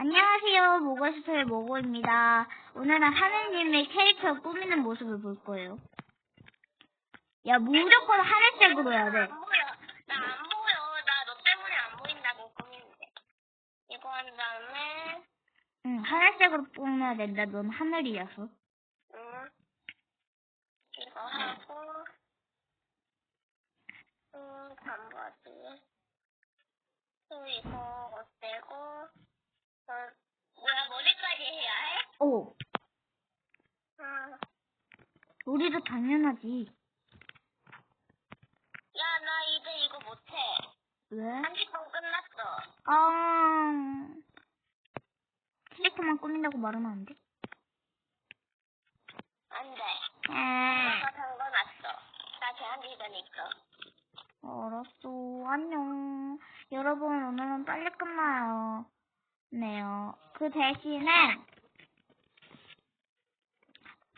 안녕하세요. 모거스터의 모고입니다. 오늘은 하느님의 캐릭터 꾸미는 모습을 볼 거예요. 야, 무조건 하늘색으로 해야 돼. 안 보여. 나 안 보여. 나 너 때문에 안 보인다고 꾸미는데. 이거 한 다음에, 응, 하늘색으로 꾸며야 된다. 넌 하늘이라서. 응. 이거 하고, 또 반바지. 또 이거 어때고, 어, 뭐야, 머리까지 해야 해? 오, 응. 우리도 당연하지. 야, 나 이제 이거 못해. 왜? 30분 끝났어. 아, 캐릭터만 꾸민다고 말하면 안 돼? 안 돼. 에, 내가 담궈놨어. 나 제한기간 있어 알았어. 안녕. 여러분, 오늘은 빨리 끝나요. 네요. 그 대신에,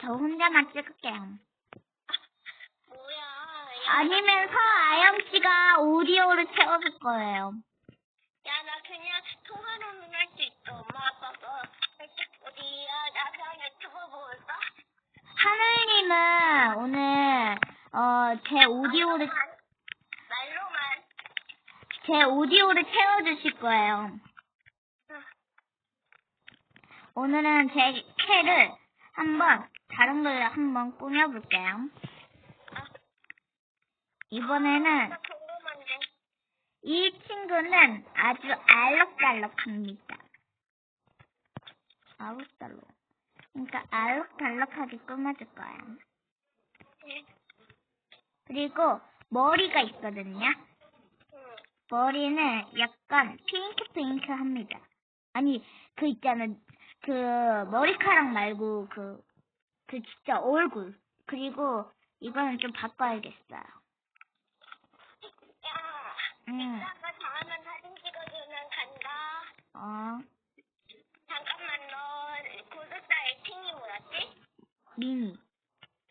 저 혼자만 찍을게요. 뭐야. 아니면 서 아영 씨가 오디오를 채워줄 거예요. 야, 나 그냥 통화로는 할 수 있어. 엄마, 아빠가. 어디야? 나 그냥 유튜브 보고 있어? 하늘님은 오늘, 어, 제 오디오를, 말로만. 제 오디오를 채워주실 거예요. 오늘은 제 캐를 한번, 다른 걸로 한번 꾸며볼게요. 이번에는. 이 친구는 아주 알록달록합니다. 알록달록. 그러니까 알록달록하게 꾸며줄 거예요. 그리고 머리가 있거든요. 응. 머리는 약간 핑크핑크합니다. 아니 그 있잖아 그 머리카락 말고 그 그 진짜 얼굴 그리고 이거는 좀 바꿔야겠어요. 야, 음, 이따가 다음에 사진 찍어주면 간다. 어 잠깐만, 너 구독자 애칭이 뭐였지? 미니.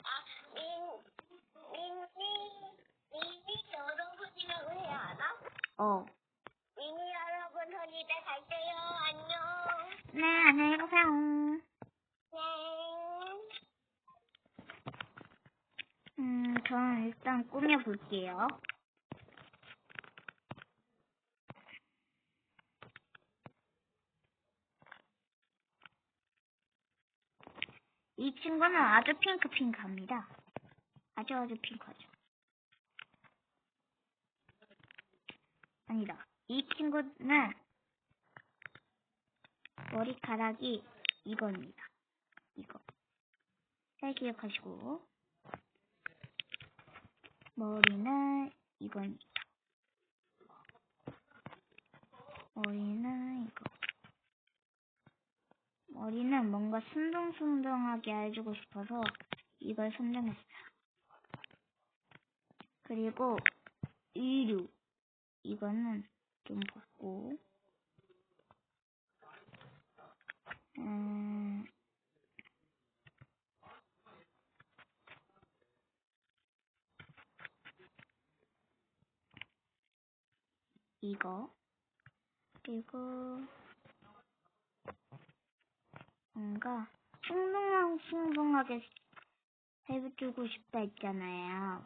아, 민, 민, 민, 민이 여러분이라고 해야 하나? 어. 미니 여러분, 전 이제 갈게요. 안녕. 네 안녕히 가세요. 네. 음 저는 일단 꾸며볼게요. 이 친구는 아주 핑크핑크합니다. 아주 아주 핑크하죠. 아니다. 이 친구는 머리카락이 이겁니다. 이거. 잘 기억하시고. 머리는 이겁니다. 머리는 이거. 머리는 뭔가 순둥순둥하게 해주고 싶어서 이걸 선정했어요. 그리고 의류. 이거는 좀 벗고. 음, 이거. 그리고 뭔가 숭숭숭숭하게 해주고 싶다 했잖아요.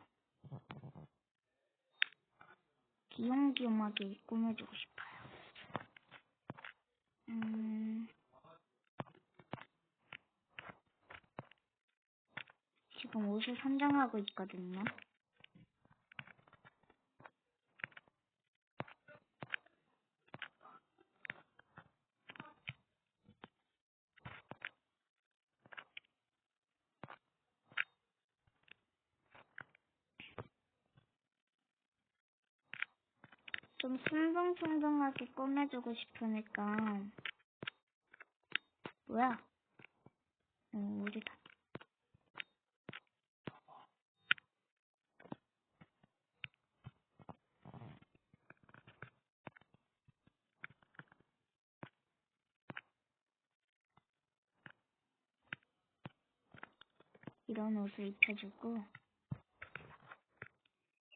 귀염귀염하게 꾸며주고 싶어요. 음, 지금 옷을 선정하고 있거든요. 좀 숭숭숭숭하게 꾸며주고 싶으니까 뭐야? 어, 우리 다. 이런 옷을 입혀주고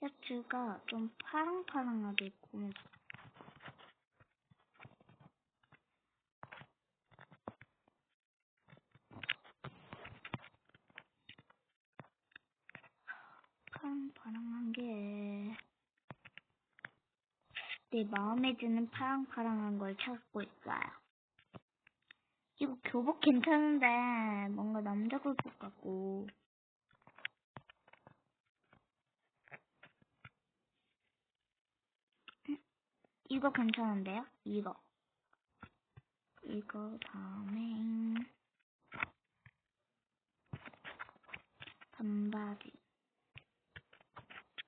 셔츠가 좀 파랑파랑하게 입고 파랑파랑한 게 내 마음에 드는 파랑파랑한 걸 찾고 있어요. 이거 교복 괜찮은데 뭔가 남자 교복 같고 이거 괜찮은데요? 이거 이거 다음에 반바지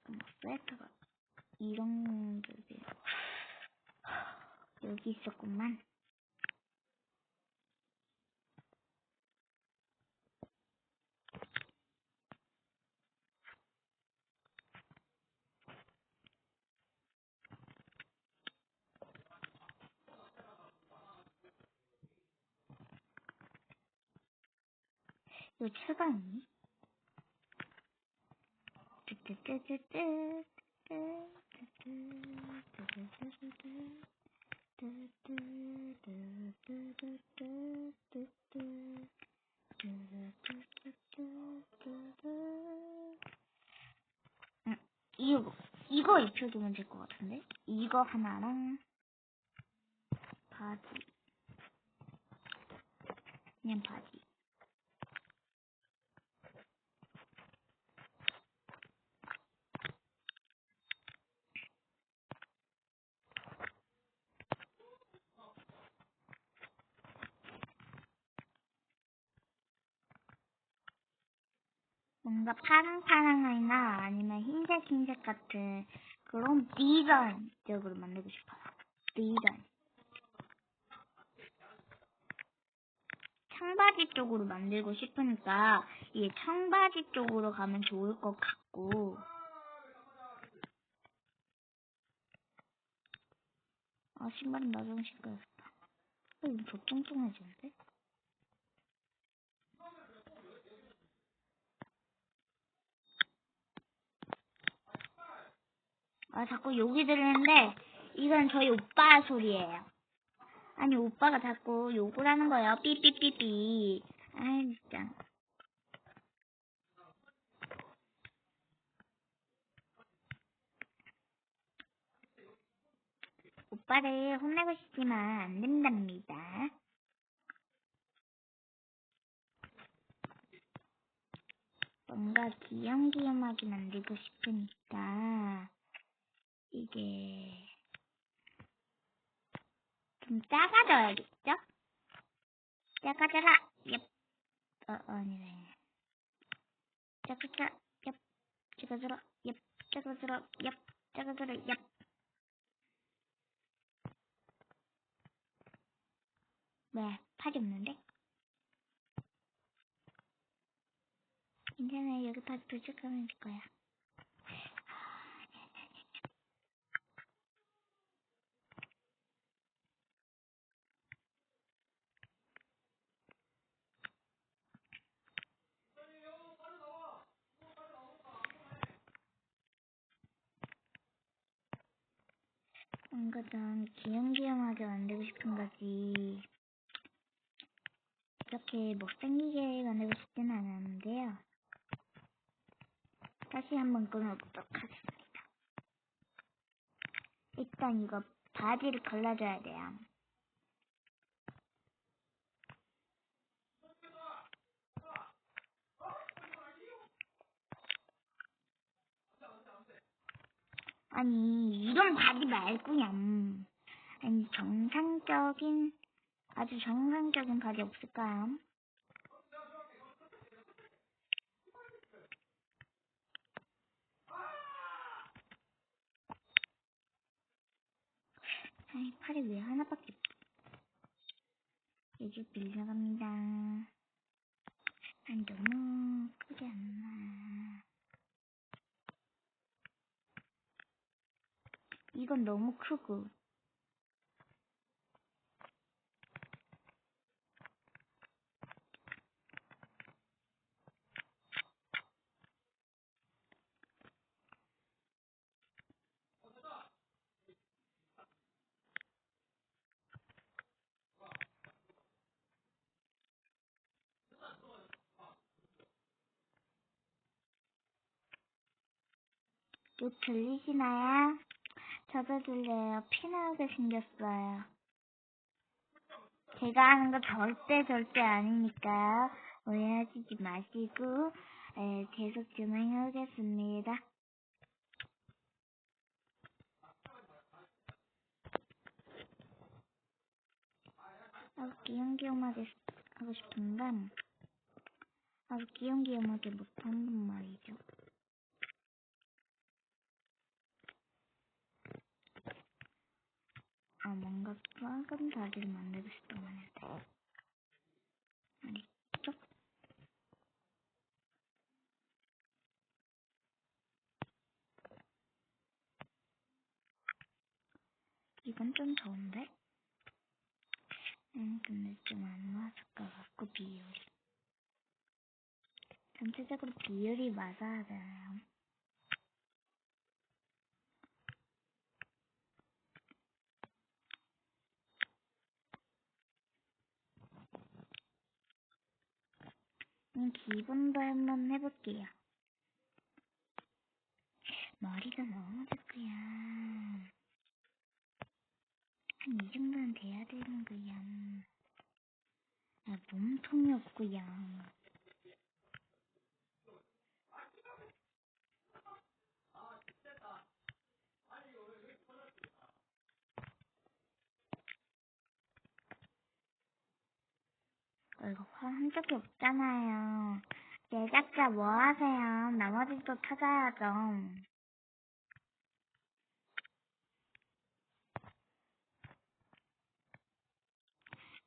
뭐 스웨터가 이런 게 여기 있었구만. 응, 이거 이거 입혀주면 될 것 같은데? 이거 하나랑 바지. 그냥 바지 뭔가 파랑파랑이나 아니면 흰색 흰색 같은 그런 디자인적으로 만들고 싶어요. 디자인. 청바지 쪽으로 만들고 싶으니까 이게 청바지 쪽으로 가면 좋을 것 같고 아 신발은 나중에 신겨야겠다. 어, 이거 더 뚱뚱해지는데? 아, 자꾸 욕이 들리는데, 이건 저희 오빠 소리예요. 아니, 오빠가 자꾸 욕을 하는 거예요. 삐삐삐삐. 아이, 진짜. 오빠를 혼내고 싶지만 안 된답니다. 뭔가 귀염귀염하게 만들고 싶으니까 이게 좀 작아져야겠죠? 작아져라. 얍. 어, 어 아니네. 작아져라. 얍. 작아져라. 얍. 작아져라. 얍. 작아져라. 얍. 왜? 팔이 없는데? 괜찮아요. 여기 팔 도착하면 될 거야. 좀 귀염귀염하게 만들고 싶은 거지. 이렇게 못생기게 만들고 싶지는 않았는데요. 다시 한번 끊어보도록 하겠습니다. 일단 이거 바지를 걸러줘야 돼요. 아니 이런 바지 말고요. 아니 정상적인 아주 정상적인 바지 없을까요? 아이 팔이 왜 하나밖에 여기 빌려갑니다. 아니 너무 크지 않나. 이건 너무 크고 또 들리시나요? 찾아줄래요? 피나오게 생겼어요. 제가 하는 거 절대 절대 아니니까요. 오해하시지 마시고 에, 계속 진행해 오겠습니다. 아주 귀염귀염하게 하고 싶은데 아주 귀염귀염하게 못한단 말이죠. 아 뭔가 작은 다리를 만들고 싶단 말인데 아니 쪽 이건 좀 좋은데? 음, 근데 좀 안 맞을 것 같고, 비율이. 전체적으로 비율이 맞아야 돼요. 음, 기본도 한번 해볼게요. 머리가 너무 작고요. 한 이 정도는 돼야 되는 거야. 아, 몸통이 없고요. 어, 한 적이 없잖아요. 제작자 뭐 하세요? 나머지도 찾아야죠.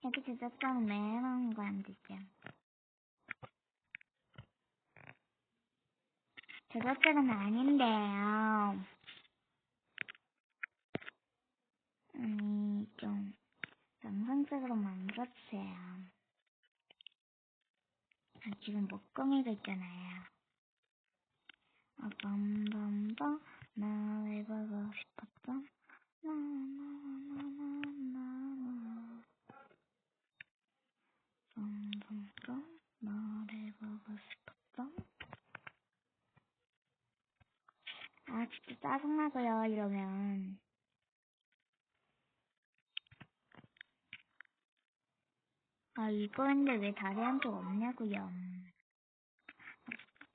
여기 제작자는 왜 이러는 거야, 도대체? 제작자는 아닌데요. 음, 좀, 정상적으로 만들어주세요. 아, 지금 목공이가 있잖아요. 아, 밤밤밤, 나를 보고 싶었어. 나나나나나나. 밤밤밤, 나를 보고 싶었어. 아, 진짜 짜증나고요, 이러면. 아, 이거인데 왜 다리 한 쪽 없냐고요.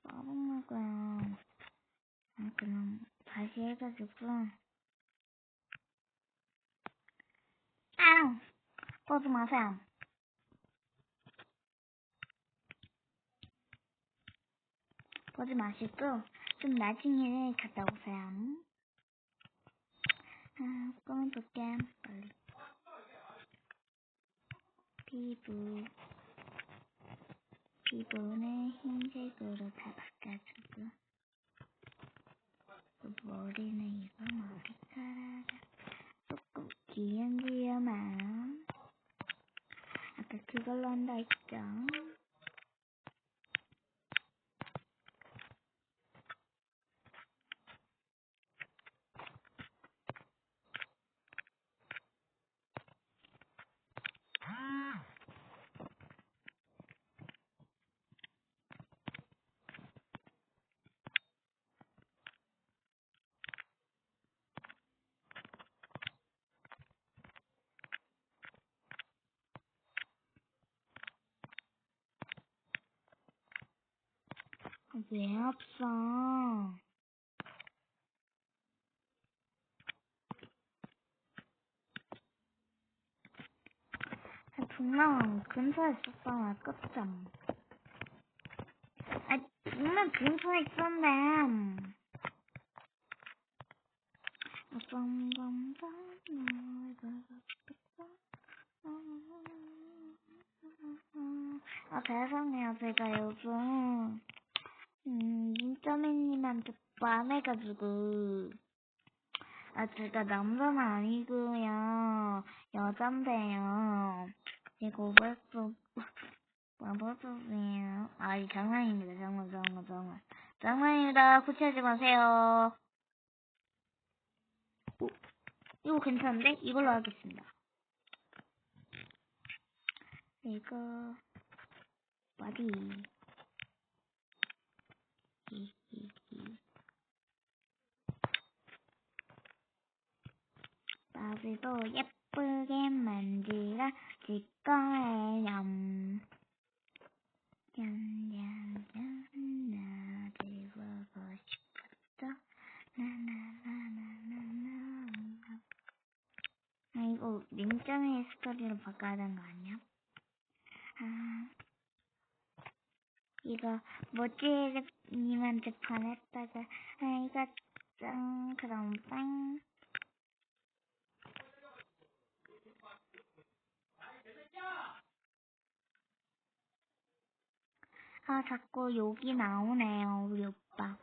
아, 짜증나고요. 아, 그럼 다시 해가지고. 아! 보지 마세요. 보지 마시고, 좀 나중에 갔다 오세요. 아, 꺼볼게, 빨리. 피부. 피부는 흰색으로 다 바꿔주고. 그 머리는 이거 머리카락. 조금 귀염귀염한. 아까 그걸로 한다 했죠? 아, 왜 없어? 아, 분명 근처에 있었잖아, 끝점. 아, 분명 근처에 싶었어. 아, 죄송해요. 제가 요즘, 음, 민점이님한테 반해가지고. 아, 제가 남자는 아니고요. 여잔데요. 제 고백도, 와봐주세요. 아 이, 장난입니다. 장난, 장난, 장난. 장난입니다. 구체하지 마세요. 오, 이거 괜찮은데? 이걸로 하겠습니다. 이거, 어디? 히히히. 모습도 예쁘게 만들어 줄 거예요. 짠짠짠 나를 보고 싶었어. 나나나나나나. 아 이거 민점의 스토리로 바꿔야 되는 거 아니야? 아 이거 모찌님한테 반했다가 아 이거 짱 그럼 빵 아, 자꾸 욕이 나오네요, 우리 오빠.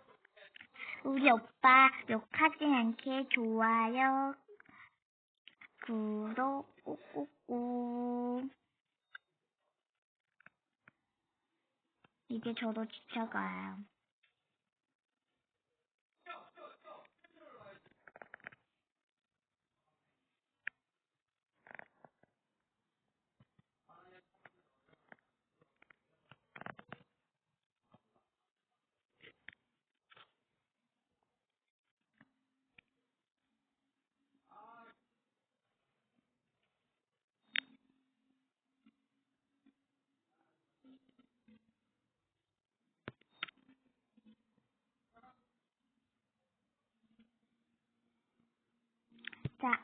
우리 오빠 욕하지 않게 좋아요, 구독 꾹꾹꾹. 이제 저도 지쳐가요. 자,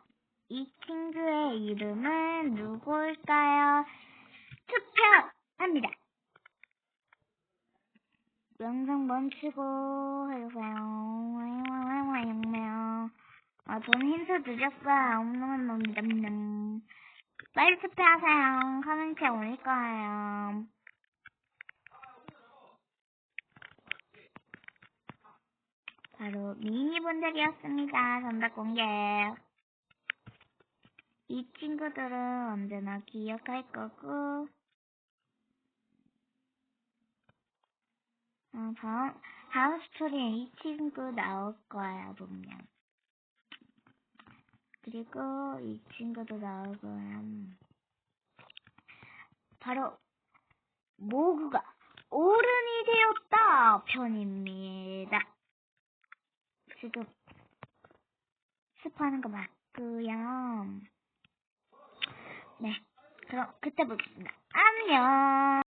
이 친구의 이름은 누구일까요? 투표합니다. 영상 멈추고 해주세요. 아, 저는 힌트 드렸어요. 음, 빨리 투표하세요. 커멘트에 올릴 거예요. 바로 미니분들이었습니다. 정답 공개. 이 친구들은 언제나 기억할 거고, 어, 다음, 다음 스토리에 이 친구 나올 거예요, 분명. 그리고 이 친구도 나오고요. 바로, 모구가 어른이 되었다 편입니다. 지금 스포하는 거 맞고요. 네, 그럼 그때 보겠습니다. 안녕.